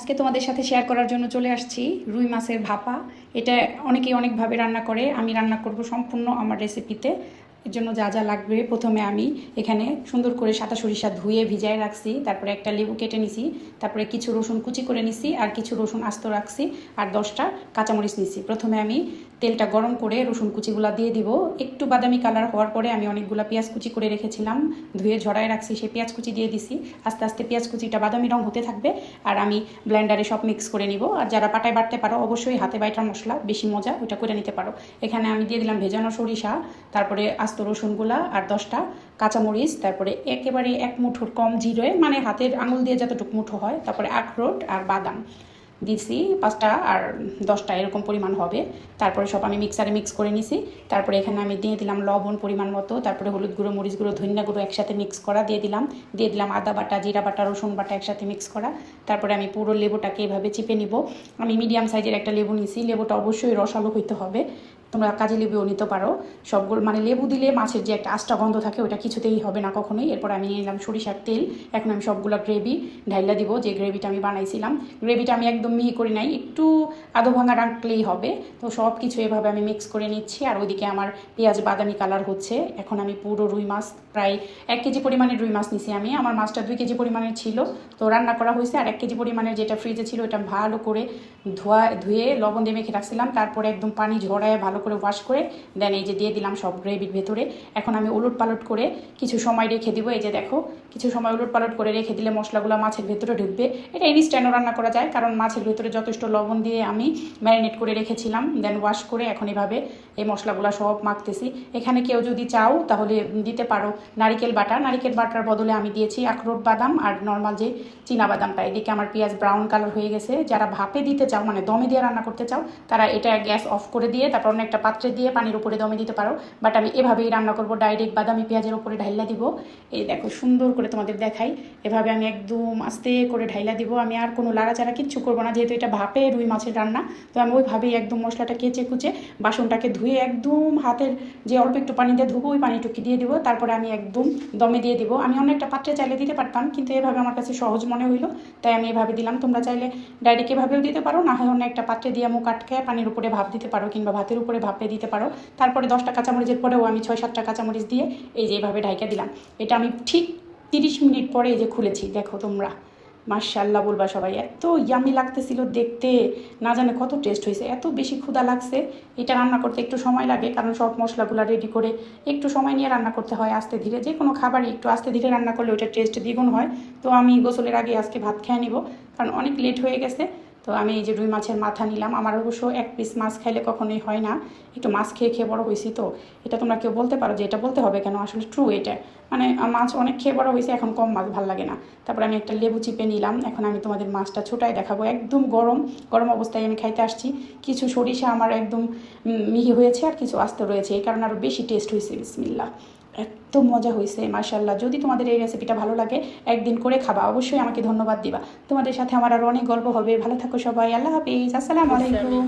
আজকে তোমাদের সাথে শেয়ার করার জন্য চলে আসছি, রুই মাছের ভাপা। এটা অনেকেই অনেকভাবে রান্না করে, আমি রান্না করব সম্পূর্ণ আমার রেসিপিতে এর জন্য যা যা লাগবে, প্রথমে আমি এখানে সুন্দর করে সাদা সরিষা ধুয়ে ভিজায় রাখছি, তারপরে একটা লেবু কেটে নিছি, তারপরে কিছু রসুন কুচি করে নিছি, আর কিছু রসুন আস্ত রাখছি, আর দশটা কাঁচামরিচ নিছি। প্রথমে আমি তেলটা গরম করে রসুন কুচিগুলা দিয়ে দিব। একটু বাদামি কালার হওয়ার পরে আমি অনেকগুলা পেঁয়াজ কুচি করে রেখেছিলাম। ধুয়ে ঝরায় রাখছি, সেই পেঁয়াজ কুচি দিয়ে দিছি। আস্তে আস্তে পেঁয়াজ কুচিটা বাদামি রং হতে থাকবে আর আমি ব্লেন্ডারে সব মিক্স করে নিব। আর যারা পাটায় বাটতে পারো, অবশ্যই হাতে বাইটার মশলা, বেশি মজা ওইটা করে নিতে পারো। এখানে আমি দিয়ে দিলাম ভেজানো সরিষা, তারপরে আস্ত রসুনগুলা আর দশটা কাঁচামরিচ, তারপরে একেবারে এক মুঠোর কম জিরে মানে হাতের আঙুল দিয়ে যতটুকু মুঠো হয়, তারপরে আখরোট আর বাদাম। দিছি, পাঁচটা আর দশটা এরকম পরিমাণ হবে। তারপরে সব আমি মিক্সারে মিক্স করে নিছি। তারপরে এখানে আমি দিয়ে দিলাম লবণ পরিমাণ মতো, তারপরে হলুদ গুঁড়ো, মরিচ গুঁড়ো, ধনিয়া গুঁড়ো একসাথে মিক্স করা দিয়ে দিলাম। দিয়ে দিলাম আদা বাটা, জিরা বাটা, রসুন বাটা একসাথে মিক্স করা। তারপরে আমি পুরো লেবুটাকে এভাবে চিপে নিব। আমি মিডিয়াম সাইজের একটা লেবু নিছি। লেবুটা অবশ্যই রসালো হইতে হবে। তোমরা কাজে লেবুও নিতে পারো। সবগুলো মানে লেবু দিলে মাছের যে একটা আষ্টা গন্ধ থাকে, ওটা কিছুতেই হবে না কখনোই। এরপর আমি নিয়ে নিলাম সরিষার তেল। এখন আমি সবগুলো গ্রেভি ঢাইলা দিব, যে গ্রেভিটা আমি বানাইছিলাম। গ্রেভিটা আমি একদম মিহি করি নাই, একটু আধো ভাঙা রাখলেই হবে। তো সব কিছু এভাবে আমি মিক্স করে নিচ্ছি। আর ওইদিকে আমার পেঁয়াজ বাদামি কালার হচ্ছে। এখন আমি পুরো রুই মাছ, প্রায় এক কেজি পরিমাণের রুই মাছ নিছি আমি। আমার মাছটা দুই কেজি পরিমাণের ছিল। তো রান্না করা হয়েছে। আর এক কেজি পরিমাণের যেটা ফ্রিজে ছিল ওটা ভালো করে ধোয়া, ধুয়ে লবণ দিয়ে মেখে রাখছিলাম। তারপরে একদম পানি ঝরায় ভালো করে ওয়াশ করে দেন এই যে দিয়ে দিলাম সব গ্রেভির ভেতরে। এখন আমি উলট পালট করে কিছু সময় রেখে দিব। এই যে দেখো, কিছু সময় উলট পালট করে রেখে দিলে মশলাগুলো মাছের ভেতরে ঢুকবে। এটা ইনস্ট্যান্টও রান্না করা যায়? কারণ মাছের ভেতরে যথেষ্ট লবণ দিয়ে আমি ম্যারিনেট করে রেখেছিলাম দেন ওয়াশ করে এখন এভাবে এই মশলাগুলো সব মাখতেছি। এখানে কেউ যদি চাও তাহলে দিতে পারো। নারিকেল বাটা, নারিকেল বাটার বদলে আমি দিয়েছি আখরোট বাদাম আর নর্মাল যে বাদামটা। এদিকে আমার পেঁয়াজ ব্রাউন কালার হয়ে গেছে। যারা ভাপে দিতে চাও মানে দমে দিয়ে রান্না করতে চাও, তারা এটা গ্যাস অফ করে দিয়ে তারপর অন্য একটা পাত্রে দিয়ে পানির উপরে দমে দিতে পারো। বাট আমি এভাবেই রান্না করব ডাইরেক্ট বাদামি পেঁয়াজের উপরে ঢাইলা দিব। এই দেখো, সুন্দর করে তোমাদের দেখাই। এভাবে আমি একদম আস্তে করে ঢাইলা দিব। আমি আর কোনো লাড়াচাড়া কিচ্ছু করব না, যেহেতু এটা ভাপে রুই মাছের রান্না। তো আমি ওইভাবেই একদম মশলাটা কেচে কুচে বাসনটাকে ধুয়ে একদম হাতের যে অল্প একটু পানি দিয়ে ধুবো, ওই পানিটুকি দিয়ে দিব। তারপরে আমি একদম দমে দিয়ে দিব। আমি অন্য একটা পাত্রে চাইলে দিতে পারতাম, কিন্তু এভাবে আমার কাছে সহজ মনে হইল। তাই আমি এভাবে দিলাম। তোমরা চাইলে ডাইরেক্ট এভাবেও দিতে পারো, না হয় অন্য একটা পাত্রে দিয়ে মুখ আটকে পানির উপরে ভাপ দিতে পারো, কিংবা ভাতের উপরে ভাপে দিতে পারো। তারপরে দশটা কাঁচামরিচের পরেও আমি ছয় সাতটা কাঁচামরিচ দিয়ে এই যে এইভাবে ঢাইকা দিলাম। এটা আমি ঠিক তিরিশ মিনিট পরে এই যে খুলেছি, দেখো তোমরা। মার্শাল্লাহ বলবা সবাই, এত ইয়ামি লাগতেছিল দেখতে। না জানে কত টেস্ট হয়েছে, এত বেশি ক্ষুধা লাগছে। এটা রান্না করতে একটু সময় লাগে, কারণ সব মশলাগুলো রেডি করে একটু সময় নিয়ে রান্না করতে হয় আস্তে ধীরে। যে কোনো খাবারই একটু আস্তে ধীরে রান্না করলে ওইটা টেস্ট দ্বিগুণ হয়। তো আমি গোসলের আগে আজকে ভাত খেয়ে নিব, কারণ অনেক লেট হয়ে গেছে। তো আমি এই যে রুই মাছের মাথা নিলাম। আমার অবশ্য এক পিস মাছ খাইলে কখনোই হয় না। একটু মাছ খেয়ে খেয়ে বড় হয়েছি তো। এটা তোমরা কেউ বলতে পারো যে এটা বলতে হবে কেন? আসলে ট্রু এটা। মানে মাছ অনেক খেয়ে বড় হয়েছে এখন কম মাছ ভালো লাগে না। তারপরে আমি একটা লেবু চিপে নিলাম। এখন আমি তোমাদের মাছটা ছোটাই দেখাবো। একদম গরম গরম অবস্থায় আমি খাইতে আসছি। কিছু সরিষা আমার একদম মিহি হয়েছে আর কিছু আস্তে রয়েছে। এই কারণে আরও বেশি টেস্ট হয়েছে বিসমিল্লা এত মজা হয়েছে মার্শাল্লাহ যদি তোমাদের এই রেসিপিটা ভালো লাগে, একদিন করে খাবা। অবশ্যই আমাকে ধন্যবাদ দিবা। তোমাদের সাথে আমার আরও অনেক গল্প হবে। ভালো থাকো সবাই। আল্লাহ হাফিজ। আসসালামু আলাইকুম।